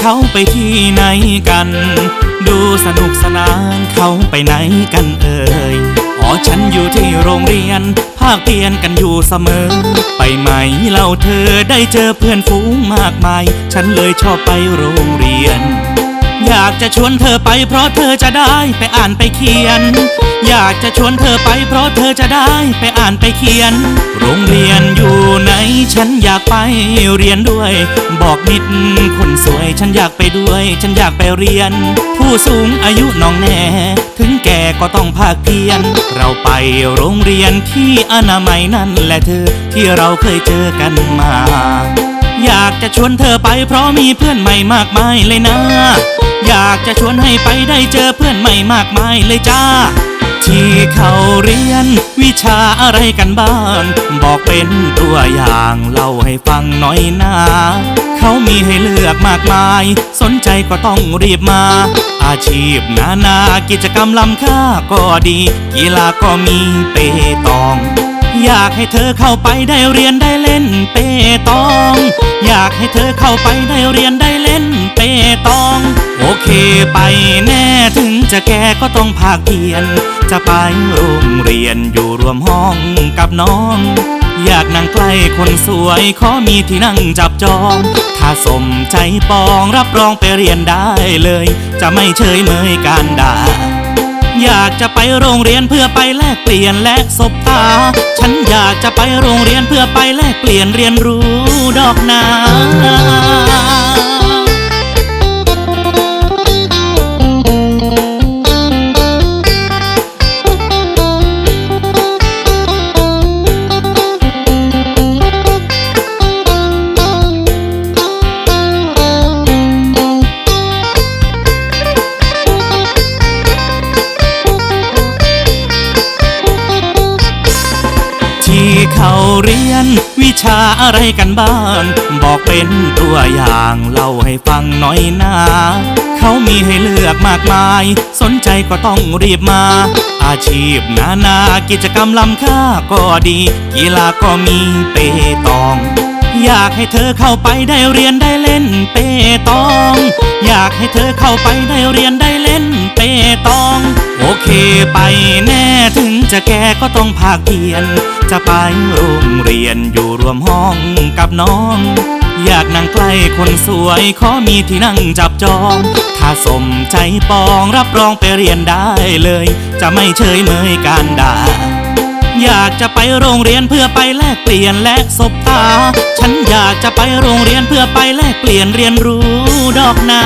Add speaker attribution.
Speaker 1: เขาไปที่ไหนกัน ดูสนุกสนานเขาไปไหนกันเอ่ยอ๋อฉันอยู่ที่โรงเรียน ภาคเพียนกันอยู่เสมอ ไปไหมเล่าเธอได้เจอเพื่อนฝูงมากมาย ฉันเลยชอบไปโรงเรียน อยากจะชวนเธอไปเพราะเธอจะได้ไปอ่านไปเขียน อยากจะชวนเธอไปเพราะเธอจะได้ไปอ่านไปเขียน โรงเรียนอยู่ไหนฉันอยากไปเรียนด้วย บอกนิดคนสวยฉันอยากไปด้วย ฉันอยากไปเรียน ผู้สูงอายุน้องแน่ถึงแก่ก็ต้องภาคเพียน เราไปโรงเรียนที่อนามัยนั่นแหละเธอที่เราเคยเจอกันมาอยากจะชวนเธอไปเพราะมีเพื่อนใหม่มากมายเลยนะ อยากจะชวนให้ไปได้เจอเพื่อนใหม่มากมายเลยจ้า ที่เขาเรียนวิชาอะไรกันบ้าง บอกเป็นตัวอย่างเล่าให้ฟังหน่อยนะเขามีให้เลือกมากมาย สนใจก็ต้องรีบมา อาชีพนานากิจกรรมล้ำค่าก็ดี กีฬาก็มีเปตอง อยากให้เธอเข้าไปได้เรียนได้เล่นเปตอง อยากให้เธอเข้าไปได้เรียนได้เล่นเปตอง โอเคไปแน่ถึงจะแก่ก็ต้องภาคเพียน จะไปโรงเรียนอยู่รวมห้องกับน้อง อยากนั่งใกล้คนสวยขอมีที่นั่งจับจอง ถ้าสมใจปองรับรองไปเรียนได้เลย จะไม่เฉยเมยการด่า อยากจะไปโรงเรียนเพื่อไปแลกเปลี่ยนและสบตา ฉันอยากจะไปโรงเรียนเพื่อไปแลกเปลี่ยนเรียนรู้ดอกนา เรียนวิชาอะไรกันบ้าง บอกเป็นตัวอย่างเล่าให้ฟังหน่อยนะเขามีให้เลือกมากมาย สนใจก็ต้องรีบมา อาชีพนานากิจกรรมล้ำค่าก็ดี กีฬาก็มีเปตอง อยากให้เธอเข้าไปได้เรียนได้เล่นเปตอง อยากให้เธอเข้าไปได้เรียนได้เล่น เปตอง โอเคไปแน่ถึงจะแก่ก็ต้องภาคเพียน จะไปโรงเรียนอยู่รวมห้องกับน้อง อยากนั่งใกล้คนสวยขอมีที่นั่งจับจอง ถ้าสมใจปองรับรองไปเรียนได้เลย จะไม่เฉยเมยการด่าอยากจะไปโรงเรียนเพื่อไปแลกเปลี่ยนและสบตา ฉันอยากจะไปโรงเรียนเพื่อไปแลกเปลี่ยนเรียนรู้ดอกนา